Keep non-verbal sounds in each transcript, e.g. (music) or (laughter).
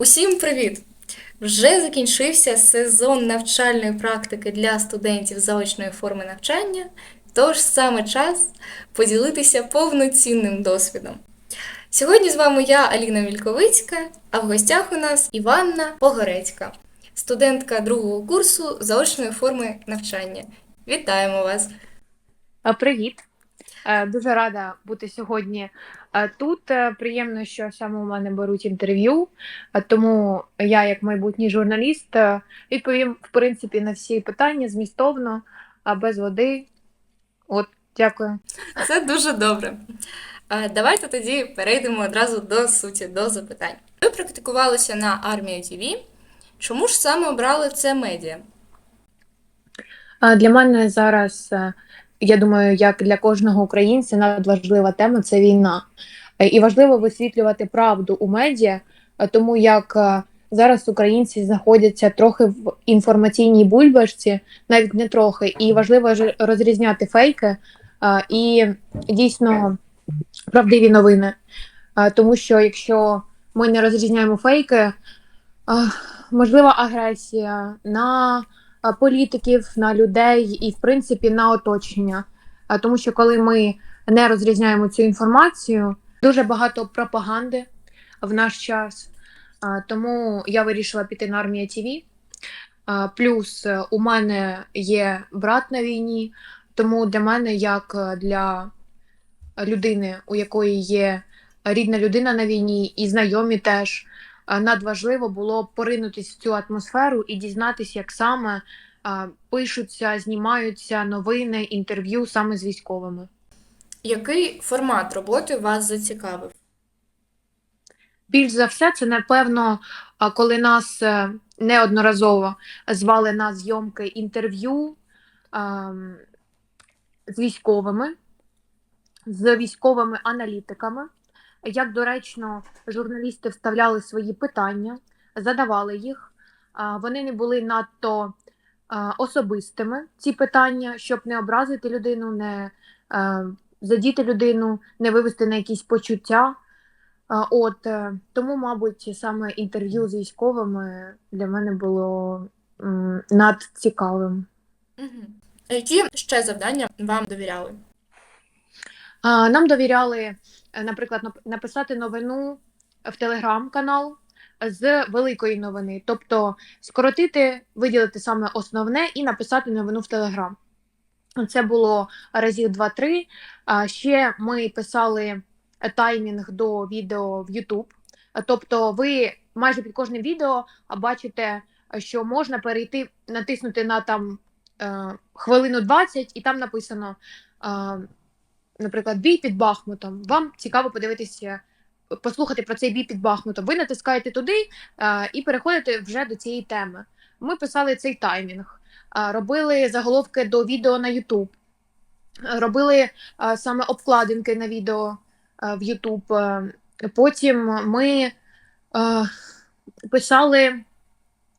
Усім привіт! Вже закінчився сезон навчальної практики для студентів заочної форми навчання, тож саме час поділитися повноцінним досвідом. Сьогодні з вами я, Аліна Мільковицька, а в гостях у нас Іванна Погорецька, студентка другого курсу заочної форми навчання. Вітаємо вас! А, Привіт. Е, Дуже рада бути сьогодні е, тут. Е, Приємно, що саме у мене беруть інтерв'ю, тому я, як майбутній журналіст, відповім в принципі на всі питання змістовно, а без води. От, дякую. Це дуже добре. Давайте тоді перейдемо одразу до суті, до запитань. Ви практикувалися на армії ТВ. Чому ж саме обрали це медіа? Для мене зараз, я думаю, як для кожного українця, надважлива тема це війна. Е, І важливо висвітлювати правду у медіа, е, тому як е, зараз українці знаходяться трохи в інформаційній бульбашці, навіть не трохи, і важливо розрізняти фейки і дійсно правдиві новини. Тому що якщо ми не розрізняємо фейки, можлива агресія на політиків, на людей і, в принципі, на оточення. Тому що коли ми не розрізняємо цю інформацію, дуже багато пропаганди в наш час. Тому я вирішила піти на армія ТВ. Плюс е, у мене є брат на війні, тому для мене, як е, для людини, у якої є рідна людина на війні, і знайомі теж, надважливо було поринутися в цю атмосферу і дізнатися, як саме пишуться, знімаються новини, інтерв'ю саме з військовими. Який формат роботи вас зацікавив? Більш за все, це напевно, коли нас е, неодноразово звали на зйомки інтерв'ю з військовими, з військовими аналітиками. Як доречно, журналісти вставляли свої питання, задавали їх. Вони не були надто особистими, ці питання, щоб не образити людину, не задіти людину, не вивести на якісь почуття. От е, тому, мабуть, саме інтерв'ю з військовими для мене було надцікавим. Які ще завдання вам довіряли? Нам довіряли, наприклад, нап- написати новину в телеграм-канал з великої новини, тобто скоротити, виділити саме основне і написати новину в телеграм. Це було разів 2-3. Ще ми писали таймінг до відео в YouTube. Тобто, ви майже під кожним відео бачите, що можна перейти, натиснути на там е, хвилину 20, і там написано. Наприклад, бій під Бахмутом. Вам цікаво подивитися, послухати про цей бій під Бахмутом. Ви натискаєте туди е, і переходите вже до цієї теми. Ми писали цей таймінг, е, робили заголовки до відео на е, робили е, саме обкладинки на відео е, в YouTube. Е, Потім ми е, писали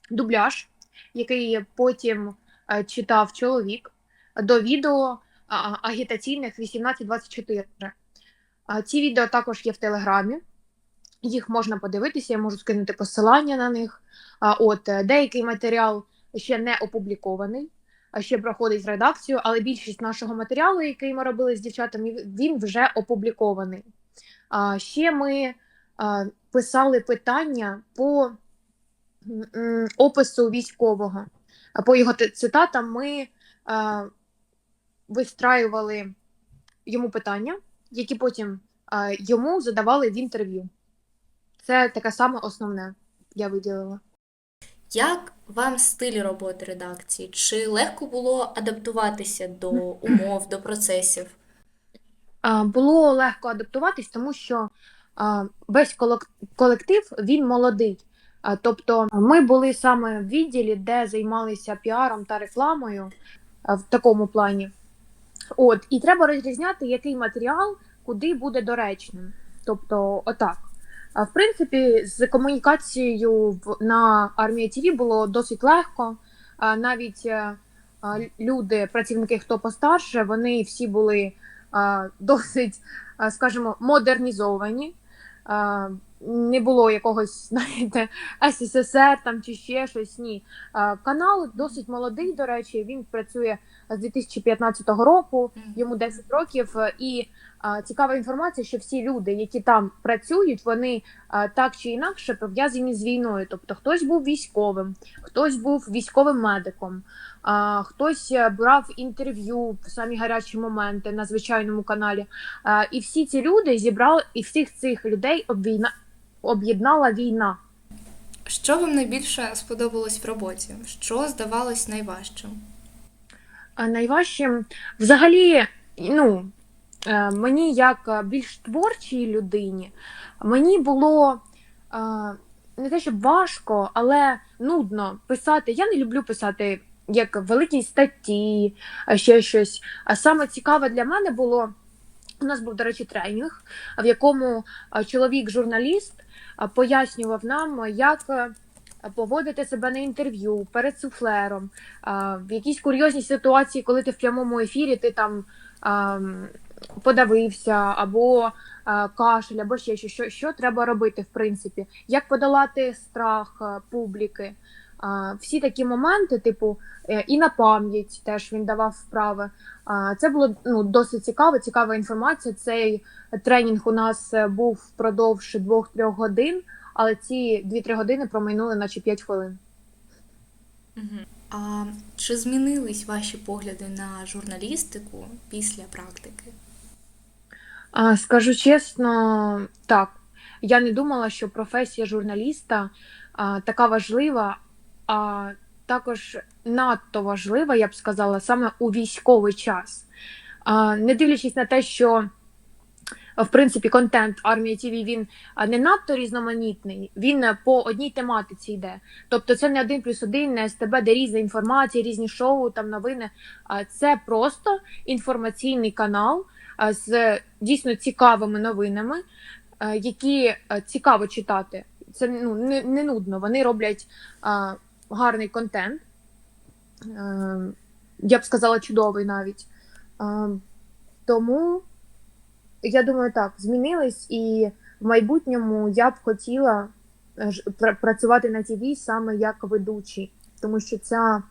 дубляж, який потім е, читав чоловік до відео агітаційних 18-24. Ці відео також є в Телеграмі. Їх можна подивитися, я можу скинути посилання на них. От е, деякий матеріал ще не опублікований, ще проходить редакцію, але більшість нашого матеріалу, який ми робили з дівчатами, він вже опублікований. Ще ми писали питання по опису військового. По його цитатам ми вистраювали йому питання, які потім а, йому задавали в інтерв'ю. Це таке саме основне, я виділила. Як вам стиль роботи редакції? Чи легко було адаптуватися до умов, до процесів? А, Було легко адаптуватись, тому що а, весь колектив він молодий. Тобто ми були саме в відділі, де займалися піаром та рекламою в такому плані. От, і треба розрізняти, який матеріал куди буде доречним. Тобто, отак. А в принципі, з комунікацією на армії ТВ було досить легко. Навіть е, люди, працівники, хто постарше, вони всі були (laughs) досить, скажімо, модернізовані. Не було якогось, (laughs) знаєте, СССР там чи ще щось. Ні. Канал досить молодий, до речі, він працює з 2015 року, йому 10 років. е, І цікава інформація, що всі люди, які там працюють, вони так чи інакше пов'язані з війною. Тобто хтось був військовим, хтось був військовим медиком, хтось е, брав інтерв'ю в самі гарячі моменти на звичайному каналі. І всі ці люди зібрали, і всіх цих людей обвійна, об'єднала війна. Що вам найбільше сподобалось в роботі? Що здавалось найважчим? А найважчим взагалі, ну, е, мені як е, більш творчій людині, мені було е, не те, щоб важко, але нудно писати. Я не люблю писати як великі статті, а ще щось. А саме цікаве для мене було. У нас був, до речі, тренінг, в якому е, чоловік-журналіст е, пояснював нам, як е, поводити себе на інтерв'ю перед суфлером, в якійсь курйозній ситуації, коли ти в прямому ефірі, ти там подавився, або кашель, або ще що, що треба робити, в принципі, як подолати страх публіки. Всі такі моменти, типу, е, і на пам'ять теж він давав вправи. Це було ну, досить цікаво, цікава інформація. Цей тренінг у нас е, був впродовж 2-3 годин, але ці 2-3 години промайнули наче 5 хвилин. А чи змінились ваші погляди на журналістику після практики? Скажу чесно, так. Я не думала, що професія журналіста а, така важлива, а також надто важлива, я б сказала, саме у військовий час. А, не дивлячись на те, що в принципі контент армії ТВ він не надто різноманітний, він е, по одній тематиці йде. Тобто це не один плюс один, не СТБ, де різна інформація, різні шоу, там новини. А це просто інформаційний канал з дійсно цікавими новинами, е, які е, цікаво читати. Це ну, не, не нудно. Вони роблять гарний контент. Е, я б сказала, чудовий навіть. Тому я думаю, так, змінились, і в майбутньому я б хотіла е, працювати на ТВ саме як ведучий, тому що ця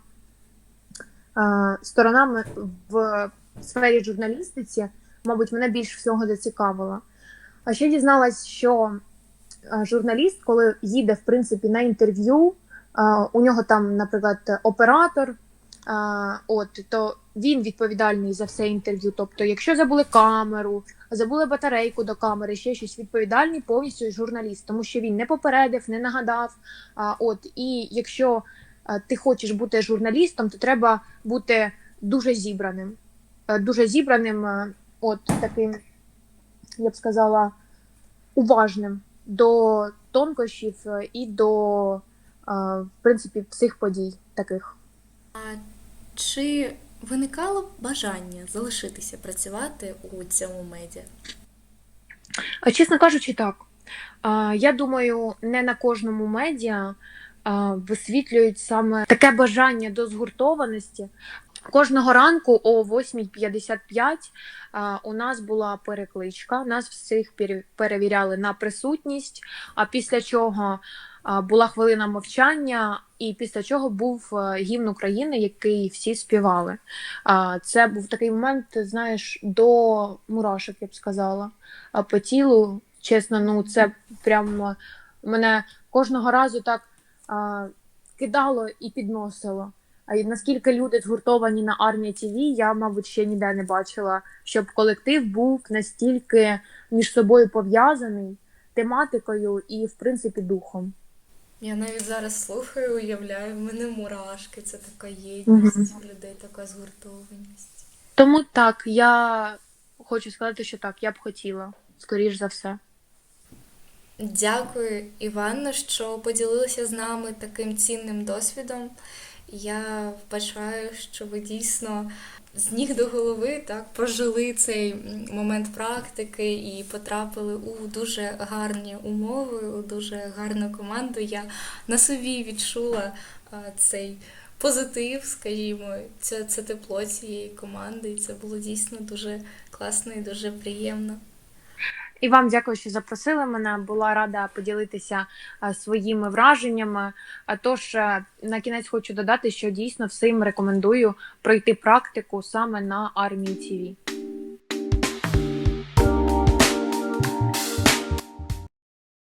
е, сторона в сфері журналістиці, мабуть, мене більш всього зацікавила. А ще дізналась, що е, журналіст, коли їде в принципі на інтерв'ю, е, у нього там, наприклад, оператор. От то він відповідальний за все інтерв'ю. Тобто, якщо забули камеру, забули батарейку до камери, ще щось відповідальний повністю журналіст, тому що він не попередив, не нагадав. От і якщо ти хочеш бути журналістом, то треба бути дуже зібраним. Дуже зібраним, от таким, я б сказала, уважним до тонкощів і до, в принципі, всіх подій таких. А чи виникало бажання залишитися працювати у цьому медіа? Чесно кажучи, так. Я думаю, не на кожному медіа висвітлюють саме таке бажання до згуртованості. Кожного ранку о 8.55 у нас була перекличка. Нас всіх перевіряли на присутність. А після чого була хвилина мовчання, і після чого був е, гімн України, який всі співали. Це був такий момент, знаєш, до мурашок, я б сказала по тілу. Чесно, ну це прям е, мене кожного разу так кидало і підносило. А наскільки люди згуртовані на армії ТВ, я, мабуть, ще ніде не бачила, щоб колектив був настільки між собою пов'язаний тематикою і, в принципі, духом. Я навіть зараз слухаю, уявляю, в мене мурашки, це така єдність Мгм. у людей, така згуртованість. Тому так, я хочу сказати, що так, я б хотіла, скоріш за все. Дякую, Іванно, що поділилися з нами таким цінним досвідом. Я вбачаю, що ви дійсно з ніг до голови так прожили цей момент практики і потрапили у дуже гарні умови, у дуже гарну команду. Я на собі відчула цей позитив, скажімо, це, це тепло цієї команди, і це було дійсно дуже класно і дуже приємно. І вам дякую, що запросили мене. Була рада поділитися е, своїми враженнями. А Тож е, на кінець хочу додати, що дійсно всім рекомендую пройти практику саме на армії ТІВІ.